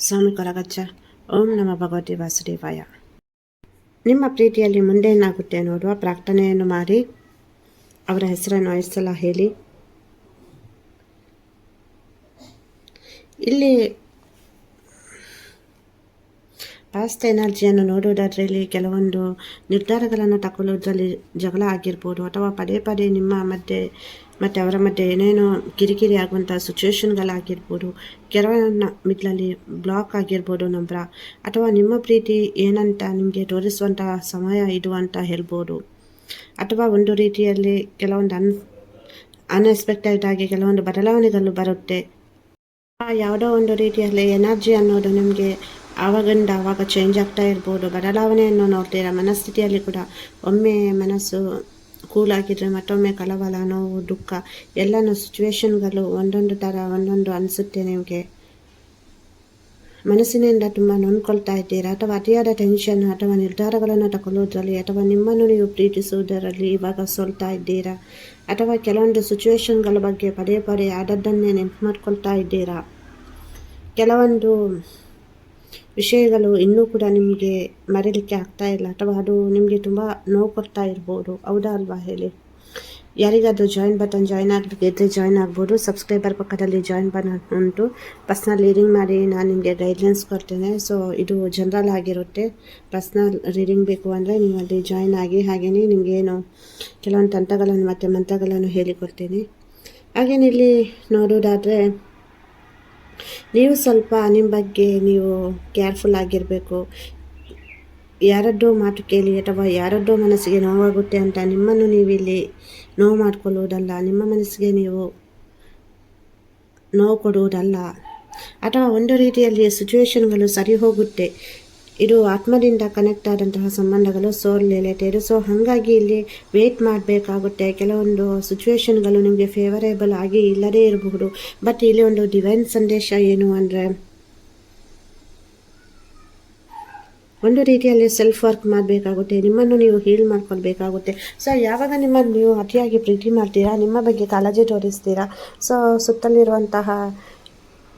ಸ್ವಾಮಿ ಕೊರಗಚ್ಚ ಓಂ ನಮ ಭಗವತಿ ವಾಸುದೇವಾಯ. ನಿಮ್ಮ ಪ್ರೀತಿಯಲ್ಲಿ ಮುಂದೆ ಏನಾಗುತ್ತೆ ನೋಡುವ ಪ್ರಾರ್ಥನೆಯನ್ನು ಮಾಡಿ. ಅವರ ಹೆಸರನ್ನು ಐದು ಸಲ ಹೇಳಿ. ಇಲ್ಲಿ ಪಾಸ್ಟ್ ಎನರ್ಜಿಯನ್ನು ನೋಡುವುದರಲ್ಲಿ ಕೆಲವೊಂದು ನಿರ್ಧಾರಗಳನ್ನು ತಗೊಳ್ಳೋದ್ರಲ್ಲಿ ಜಗಳ ಆಗಿರ್ಬೋದು ಅಥವಾ ಪದೇ ಪದೇ ನಿಮ್ಮ ಮಧ್ಯೆ ಮತ್ತು ಅವರ ಮಧ್ಯೆ ಏನೇನೋ ಕಿರಿಕಿರಿ ಆಗುವಂಥ ಸಿಚುವೇಷನ್ಗಳಾಗಿರ್ಬೋದು ಕೆಲವನ್ನ ಮಿಡ್ಲಲ್ಲಿ ಬ್ಲಾಕ್ ಆಗಿರ್ಬೋದು ನಂಬರ, ಅಥವಾ ನಿಮ್ಮ ಪ್ರೀತಿ ಏನಂತ ನಿಮಗೆ ತೋರಿಸುವಂಥ ಸಮಯ ಇದು ಅಂತ ಹೇಳ್ಬೋದು. ಅಥವಾ ಒಂದು ರೀತಿಯಲ್ಲಿ ಕೆಲವೊಂದು ಅನ್ ಅನ್ಎಕ್ಸ್ಪೆಕ್ಟೆಡ್ ಆಗಿ ಕೆಲವೊಂದು ಬದಲಾವಣೆಗಳು ಬರುತ್ತೆ. ಯಾವುದೋ ಒಂದು ರೀತಿಯಲ್ಲಿ ಎನರ್ಜಿ ಅನ್ನೋದು ನಿಮಗೆ ಆವಾಗಿಂದ ಆವಾಗ ಚೇಂಜ್ ಆಗ್ತಾ ಇರ್ಬೋದು. ಬದಲಾವಣೆಯನ್ನು ನೋಡ್ತೀರಾ? ಮನಸ್ಥಿತಿಯಲ್ಲಿ ಕೂಡ ಒಮ್ಮೆ ಮನಸ್ಸು ಕೂಲ್ ಆಗಿದ್ರೆ ಮತ್ತೊಮ್ಮೆ ಕಳವಳ ನೋವು, ದುಃಖ, ಎಲ್ಲನೂ ಸಿಚುವೇಶನ್ಗಳು ಒಂದೊಂದು ಥರ ಒಂದೊಂದು ಅನಿಸುತ್ತೆ ನಿಮಗೆ. ಮನಸ್ಸಿನಿಂದ ತುಂಬ ನೊಂದ್ಕೊಳ್ತಾ ಇದ್ದೀರಾ? ಅಥವಾ ಅತಿಯಾದ ಟೆನ್ಷನ್ ಅಥವಾ ನಿರ್ಧಾರಗಳನ್ನು ತಗೊಳ್ಳೋದ್ರಲ್ಲಿ ಅಥವಾ ನಿಮ್ಮನ್ನು ನೀವು ಪ್ರೀತಿಸುವುದರಲ್ಲಿ ಇವಾಗ ಸೋಲ್ತಾ ಇದ್ದೀರಾ? ಅಥವಾ ಕೆಲವೊಂದು ಸಿಚುವೇಶನ್ಗಳ ಬಗ್ಗೆ ಪದೇ ಪದೇ ಆದದ್ದನ್ನೇ ನೆನಪು ಮಾಡ್ಕೊಳ್ತಾ ಇದ್ದೀರಾ? ಕೆಲವೊಂದು ವಿಷಯಗಳು ಇನ್ನೂ ಕೂಡ ನಿಮಗೆ ಮರೀಲಿಕ್ಕೆ ಆಗ್ತಾ ಇಲ್ಲ ಅಥವಾ ಅದು ನಿಮಗೆ ತುಂಬ ನೋವು ಕೊಡ್ತಾ ಇರ್ಬೋದು. ಹೌದಾ ಅಲ್ವಾ ಹೇಳಿ? ಯಾರಿಗಾದರೂ ಜಾಯಿನ್ ಬಟನ್ ಜಾಯ್ನ್ ಆಗಬೇಕಿದ್ರೆ ಜಾಯಿನ್ ಆಗ್ಬೋದು. ಸಬ್ಸ್ಕ್ರೈಬರ್ ಪಕ್ಕದಲ್ಲಿ ಜಾಯಿನ್ ಬಟನ್ ಉಂಟು. ಪರ್ಸ್ನಲ್ ರೀಡಿಂಗ್ ಮಾಡಿ, ನಾನು ನಿಮಗೆ ಗೈಡ್ಲೈನ್ಸ್ ಕೊಡ್ತೇನೆ. ಸೊ ಇದು ಜನರಲ್ ಆಗಿರುತ್ತೆ. ಪರ್ಸ್ನಲ್ ರೀಡಿಂಗ್ ಬೇಕು ಅಂದರೆ ನೀವು ಅಲ್ಲಿ ಜಾಯ್ನ್ ಆಗಿ ಹಾಗೆಯೇ ನಿಮಗೇನು ಕೆಲವೊಂದು ತಂತ್ರಗಳನ್ನು ಮತ್ತು ಮಂತ್ರಗಳನ್ನು ಹೇಳಿಕೊಡ್ತೀನಿ. ಹಾಗೇನಿಲ್ಲಿ ನೋಡೋದಾದರೆ ನೀವು ಸ್ವಲ್ಪ ನಿಮ್ಮ ಬಗ್ಗೆ ನೀವು ಕೇರ್ಫುಲ್ ಆಗಿರಬೇಕು. ಯಾರದ್ದೋ ಮಾತು ಕೇಳಿ ಅಥವಾ ಯಾರದ್ದೋ ಮನಸ್ಸಿಗೆ ನೋವಾಗುತ್ತೆ ಅಂತ ನಿಮ್ಮನ್ನು ನೀವು ಇಲ್ಲಿ ನೋವು ಮಾಡಿಕೊಳ್ಳುವುದಲ್ಲ, ನಿಮ್ಮ ಮನಸ್ಸಿಗೆ ನೀವು ನೋವು ಕೊಡುವುದಲ್ಲ. ಅಥವಾ ಒಂದು ರೀತಿಯಲ್ಲಿ ಸಿಚುವೇಶನ್ಗಳು ಸರಿ ಹೋಗುತ್ತೆ. ಇದು ಆತ್ಮದಿಂದ ಕನೆಕ್ಟ್ ಆದಂತಹ ಸಂಬಂಧಗಳು. ಸೋ ರಿಲೇಟೆಡ್ ಸೊ ಹಾಗಾಗಿ ಇಲ್ಲಿ ವೇಟ್ ಮಾಡಬೇಕಾಗುತ್ತೆ. ಕೆಲವೊಂದು ಸಿಚುವೇಶನ್ಗಳು ನಿಮಗೆ ಫೇವರೇಬಲ್ ಆಗಿ ಇಲ್ಲದೇ ಇರಬಹುದು. ಬಟ್ ಇಲ್ಲಿ ಒಂದು ಡಿವೈನ್ ಸಂದೇಶ ಏನು ಅಂದರೆ, ಒಂದು ರೀತಿಯಲ್ಲಿ ಸೆಲ್ಫ್ ವರ್ಕ್ ಮಾಡಬೇಕಾಗುತ್ತೆ. ನಿಮ್ಮನ್ನು ನೀವು ಹೀಲ್ ಮಾಡ್ಕೊಳ್ಬೇಕಾಗುತ್ತೆ. ಸೊ ಯಾವಾಗ ನಿಮ್ಮನ್ನು ನೀವು ಅತಿಯಾಗಿ ಪ್ರೀತಿ ಮಾಡ್ತೀರಾ? ನಿಮ್ಮ ಬಗ್ಗೆ ಕಾಳಜಿ ತೋರಿಸ್ತೀರಾ? ಸೊ ಸುತ್ತಲಿರುವಂತಹ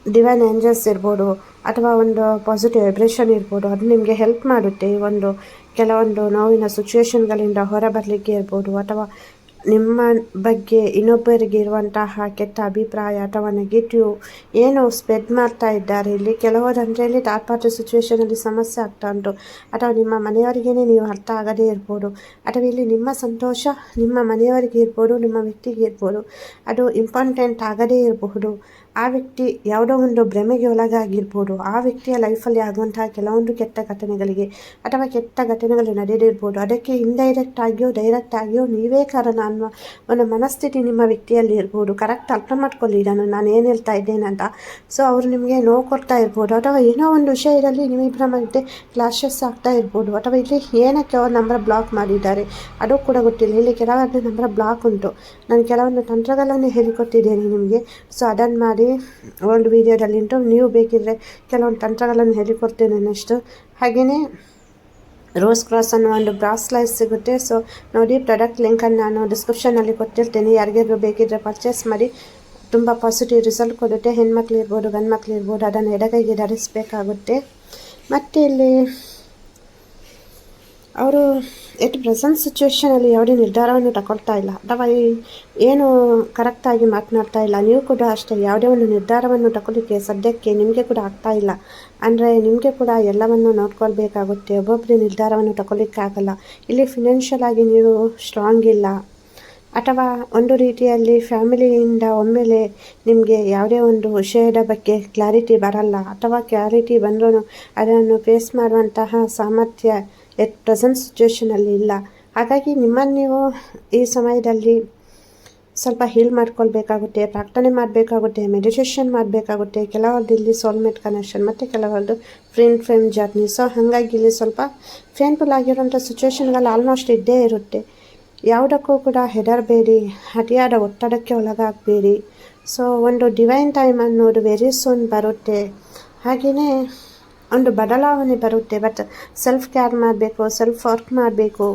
ಡಿವೈನ್ ಏಂಜಲ್ಸ್ ಇರ್ಬೋದು ಅಥವಾ ಒಂದು ಪಾಸಿಟಿವ್ ವೈಬ್ರೇಷನ್ ಇರ್ಬೋದು, ಅದು ನಿಮಗೆ ಹೆಲ್ಪ್ ಮಾಡುತ್ತೆ. ಒಂದು ಕೆಲವೊಂದು ನೋವಿನ ಹೊರ ಹೊರಬರಲಿಕ್ಕೆ ಇರ್ಬೋದು, ಅಥವಾ ನಿಮ್ಮ ಬಗ್ಗೆ ಇನ್ನೊಬ್ಬರಿಗೆ ಇರುವಂತಹ ಕೆಟ್ಟ ಅಭಿಪ್ರಾಯ ಅಥವಾ ನೆಗೆಟಿವ್ ಏನು ಸ್ಪ್ರೆಡ್ ಮಾಡ್ತಾ ಇದ್ದಾರೆ. ಇಲ್ಲಿ ಕೆಲವರಂದರೆ ಇಲ್ಲಿ ತಾತ್ಪಾತ್ರ ಸಿಚುವೇಷನಲ್ಲಿ ಸಮಸ್ಯೆ ಆಗ್ತಾ ಉಂಟು. ಅಥವಾ ನಿಮ್ಮ ಮನೆಯವರಿಗೇ ನೀವು ಅರ್ಥ ಆಗದೇ ಇರ್ಬೋದು. ಅಥವಾ ಇಲ್ಲಿ ನಿಮ್ಮ ಸಂತೋಷ ನಿಮ್ಮ ಮನೆಯವರಿಗೆ ಇರ್ಬೋದು, ನಿಮ್ಮ ವ್ಯಕ್ತಿಗೆ ಇರ್ಬೋದು. ಅದು ಇಂಪಾರ್ಟೆಂಟ್ ಆಗದೇ ಇರಬಹುದು. ಆ ವ್ಯಕ್ತಿ ಯಾವುದೋ ಒಂದು ಭ್ರಮೆಗೆ ಒಳಗಾಗಿರ್ಬೋದು, ಆ ವ್ಯಕ್ತಿಯ ಲೈಫಲ್ಲಿ ಆಗುವಂತಹ ಕೆಲವೊಂದು ಕೆಟ್ಟ ಘಟನೆಗಳಿಗೆ ಅಥವಾ ಕೆಟ್ಟ ಘಟನೆಗಳು ನಡೆದಿರ್ಬೋದು, ಅದಕ್ಕೆ ಇಂಡೈರೆಕ್ಟ್ ಆಗಿಯೋ ಡೈರೆಕ್ಟ್ ಆಗಿಯೋ ನೀವೇ ಕಾರಣ ಅನ್ನುವ ಒಂದು ಮನಸ್ಥಿತಿ ನಿಮ್ಮ ವ್ಯಕ್ತಿಯಲ್ಲಿ ಇರ್ಬೋದು. ಕರೆಕ್ಟ್ ಅರ್ಥ ಮಾಡ್ಕೊಳ್ಳಿ, ಇದನ್ನು ನಾನು ಏನು ಹೇಳ್ತಾ ಇದ್ದೇನೆ ಅಂತ. ಸೊ ಅವರು ನಿಮಗೆ ನೋವು ಕೊಡ್ತಾ ಇರ್ಬೋದು. ಅಥವಾ ಏನೋ ಒಂದು ವಿಷಯದಲ್ಲಿ ನಿಮ್ಮಿಬ್ಬರ ಮಧ್ಯೆ ಕ್ಲಾಶಸ್ ಆಗ್ತಾ ಇರ್ಬೋದು. ಅಥವಾ ಇಲ್ಲಿ ಏನಕ್ಕೆ ಅವ್ರ ನಂಬರ್ ಬ್ಲಾಕ್ ಮಾಡಿದ್ದಾರೆ, ಅದು ಕೂಡ ಗೊತ್ತಿಲ್ಲ. ಇಲ್ಲಿ ಕೆಲವೊಂದು ನಂಬರ್ ಬ್ಲಾಕ್ ಉಂಟು. ನಾನು ಕೆಲವೊಂದು ತಂತ್ರಗಳನ್ನು ಹೇಳಿಕೊಟ್ಟಿದ್ದೇನೆ ನಿಮಗೆ. ಸೊ ಅದನ್ನು ಮಾಡಿ ಮಾಡಿ ಒಂದು ವೀಡಿಯೋದಲ್ಲಿ ಉಂಟು ನೀವು ಬೇಕಿದ್ರೆ ಕೆಲವೊಂದು ತಂತ್ರಗಳನ್ನು ಹೇಳಿಕೊಡ್ತೇನೆ ನೆಕ್ಸ್ಟು ಹಾಗೆಯೇ ರೋಸ್ ಕ್ರಾಸ್ ಅನ್ನೋ ಒಂದು ಬ್ರಾಸ್ಲೈಸ್ ಸಿಗುತ್ತೆ. ಸೊ ನೋಡಿ, ಪ್ರಾಡಕ್ಟ್ ಲಿಂಕನ್ನು ನಾನು ಡಿಸ್ಕ್ರಿಪ್ಷನಲ್ಲಿ ಕೊಟ್ಟಿರ್ತೇನೆ. ಯಾರಿಗಾದ್ರು ಬೇಕಿದ್ರೆ ಪರ್ಚೇಸ್ ಮಾಡಿ. ತುಂಬ ಪಾಸಿಟಿವ್ ರಿಸಲ್ಟ್ ಕೊಡುತ್ತೆ. ಹೆಣ್ಮಕ್ಳು ಇರ್ಬೋದು ಗಂಡು ಇರ್ಬೋದು, ಅದನ್ನು ಎಡಗೈಗೆ ಧರಿಸಬೇಕಾಗುತ್ತೆ. ಮತ್ತು ಇಲ್ಲಿ ಅವರು ಎಟ್ ಪ್ರೆಸೆಂಟ್ ಸಿಚುವೇಷನಲ್ಲಿ ಯಾವುದೇ ನಿರ್ಧಾರವನ್ನು ತಗೊಳ್ತಾ ಇಲ್ಲ. ಅಥವಾ ಏನು ಕರೆಕ್ಟಾಗಿ ಮಾತನಾಡ್ತಾ ಇಲ್ಲ. ನೀವು ಕೂಡ ಅಷ್ಟೇ ಯಾವುದೇ ಒಂದು ನಿರ್ಧಾರವನ್ನು ತಗೊಳ್ಳಿಕ್ಕೆ ಸದ್ಯಕ್ಕೆ ನಿಮಗೆ ಕೂಡ ಆಗ್ತಾ ಇಲ್ಲ. ಅಂದರೆ ನಿಮಗೆ ಕೂಡ ಎಲ್ಲವನ್ನು ನೋಡ್ಕೊಳ್ಬೇಕಾಗುತ್ತೆ. ಒಬ್ಬೊಬ್ಬರೇ ನಿರ್ಧಾರವನ್ನು ತಗೊಳ್ಳಿಕ್ಕಾಗಲ್ಲ ಇಲ್ಲಿ ಫಿನಾನ್ಷಿಯಲ್ ಆಗಿ ನೀವು ಸ್ಟ್ರಾಂಗ್ ಇಲ್ಲ. ಅಥವಾ ಒಂದು ರೀತಿಯಲ್ಲಿ ಫ್ಯಾಮಿಲಿಯಿಂದ ಒಮ್ಮೆಲೆ ನಿಮಗೆ ಯಾವುದೇ ಒಂದು ವಿಷಯದ ಬಗ್ಗೆ ಕ್ಲಾರಿಟಿ ಬರಲ್ಲ. ಅಥವಾ ಕ್ಲಾರಿಟಿ ಬಂದರೂ ಅದನ್ನು ಫೇಸ್ ಮಾಡುವಂತಹ ಸಾಮರ್ಥ್ಯ ಎಟ್ ಪ್ರೆಸೆಂಟ್ ಸಿಚುವೇಷನಲ್ಲಿ ಇಲ್ಲ. ಹಾಗಾಗಿ ನಿಮ್ಮನ್ನು ನೀವು ಈ ಸಮಯದಲ್ಲಿ ಸ್ವಲ್ಪ ಹೀಲ್ ಮಾಡ್ಕೊಳ್ಬೇಕಾಗುತ್ತೆ, ಪ್ರಾರ್ಥನೆ ಮಾಡಬೇಕಾಗುತ್ತೆ ಮೆಡಿಟೇಷನ್ ಮಾಡಬೇಕಾಗುತ್ತೆ, ಕೆಲವೊಂದು ಇಲ್ಲಿ ಸೋಲ್ಮೇಟ್ ಕನೆಕ್ಷನ್ ಮತ್ತು ಕೆಲವೊಂದು ಫ್ರೆಂಡ್ ಫ್ರೇಮ್ ಜರ್ನಿ ಸೊ ಹಾಗಾಗಿ ಇಲ್ಲಿ ಸ್ವಲ್ಪ ಫೇನ್ಫುಲ್ ಆಗಿರೋಂಥ ಸಿಚುವೇಷನ್ಗಳು ಆಲ್ಮೋಸ್ಟ್ ಇದ್ದೇ ಇರುತ್ತೆ. ಯಾವುದಕ್ಕೂ ಕೂಡ ಹೆದರಬೇಡಿ, ಅತಿಯಾದ ಒತ್ತಡಕ್ಕೆ ಒಳಗಾಗಬೇಡಿ. ಸೊ ಒಂದು ಡಿವೈನ್ ಟೈಮ್ ಅನ್ನೋದು ವೆರಿ ಸೂನ್ ಬರುತ್ತೆ. ಹಾಗೆಯೇ ಒಂದು ಬದಲಾವಣೆ ಬರುತ್ತೆ. ಬಟ್ ಸೆಲ್ಫ್ ಕೇರ್ ಮಾಡಬೇಕು ಸೆಲ್ಫ್ ವರ್ಕ್ ಮಾಡಬೇಕು.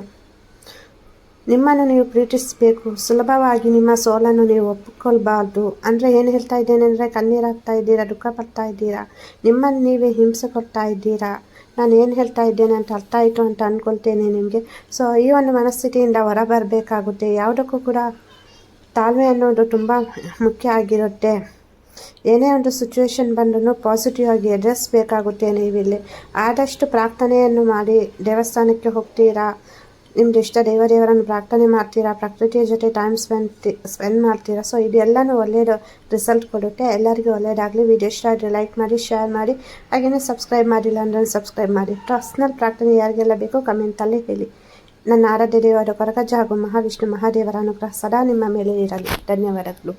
ನಿಮ್ಮನ್ನು ನೀವು ಪ್ರೀತಿಸಬೇಕು. ಸುಲಭವಾಗಿ ನಿಮ್ಮ ಸೋಲನ್ನು ನೀವು ಒಪ್ಪಿಕೊಳ್ಬಾರ್ದು. ಅಂದರೆ ಏನು ಹೇಳ್ತಾ ಇದ್ದೇನೆ ಅಂದರೆ ಕಣ್ಣೀರಾಗ್ತಾ ಇದ್ದೀರಾ, ದುಃಖ ಪಡ್ತಾ ಇದ್ದೀರಾ? ನಿಮ್ಮನ್ನು ನೀವೇ ಹಿಂಸೆ ಕೊಡ್ತಾ ಇದ್ದೀರಾ? ನಾನು ಏನು ಹೇಳ್ತಾ ಇದ್ದೇನೆ ಅಂತ ಅರ್ಥ ಆಯಿತು ಅಂತ ಅಂದ್ಕೊಳ್ತೇನೆ ನಿಮಗೆ. ಸೊ ಈ ಒಂದು ಮನಸ್ಥಿತಿಯಿಂದ ಹೊರ ಬರಬೇಕಾಗುತ್ತೆ ಯಾವುದಕ್ಕೂ ಕೂಡ ತಾಳ್ಮೆ ಅನ್ನೋದು ತುಂಬ ಮುಖ್ಯ ಆಗಿರುತ್ತೆ. ಏನೇ ಒಂದು ಸಿಚುವೇಶನ್ ಬಂದರೂ ಪಾಸಿಟಿವ್ ಆಗಿ ಎದುರಿಸಬೇಕಾಗುತ್ತೆ ನೀವಿಲ್ಲಿ ಆದಷ್ಟು ಪ್ರಾರ್ಥನೆಯನ್ನು ಮಾಡಿ ದೇವಸ್ಥಾನಕ್ಕೆ ಹೋಗ್ತೀರಾ? ನಿಮ್ದು ಇಷ್ಟ ದೇವ ದೇವರನ್ನು ಪ್ರಾರ್ಥನೆ ಮಾಡ್ತೀರಾ? ಪ್ರಕೃತಿಯ ಜೊತೆ ಟೈಮ್ ಸ್ಪೆಂಡ್ ಸ್ಪೆಂಡ್ ಮಾಡ್ತೀರಾ? ಸೊ ಇದೆಲ್ಲನೂ ಒಳ್ಳೆಯದು ರಿಸಲ್ಟ್ ಕೊಡುತ್ತೆ. ಎಲ್ಲರಿಗೂ ಒಳ್ಳೆಯದಾಗಲಿ. ವಿಡಿಯೋ ಇಷ್ಟ ಆದರೆ ಲೈಕ್ ಮಾಡಿ ಶೇರ್ ಮಾಡಿ. ಹಾಗೆಯೇ ಸಬ್ಸ್ಕ್ರೈಬ್ ಮಾಡಿಲ್ಲ ಅಂದರೆ ಸಬ್ಸ್ಕ್ರೈಬ್ ಮಾಡಿ. ಪರ್ಸ್ನಲ್ ಪ್ರಾರ್ಥನೆ ಯಾರಿಗೆಲ್ಲ ಬೇಕೋ ಕಮೆಂಟಲ್ಲಿ ಹೇಳಿ. ನನ್ನ ಆರಾಧ್ಯ ದೇವರ ಕೊರಗಜ್ಜ ಹಾಗೂ ಮಹಾವಿಷ್ಣು ಮಹಾದೇವರ ಅನುಗ್ರಹ ಸದಾ ನಿಮ್ಮ ಮೇಲೆ ಇರಲಿ. ಧನ್ಯವಾದಗಳು.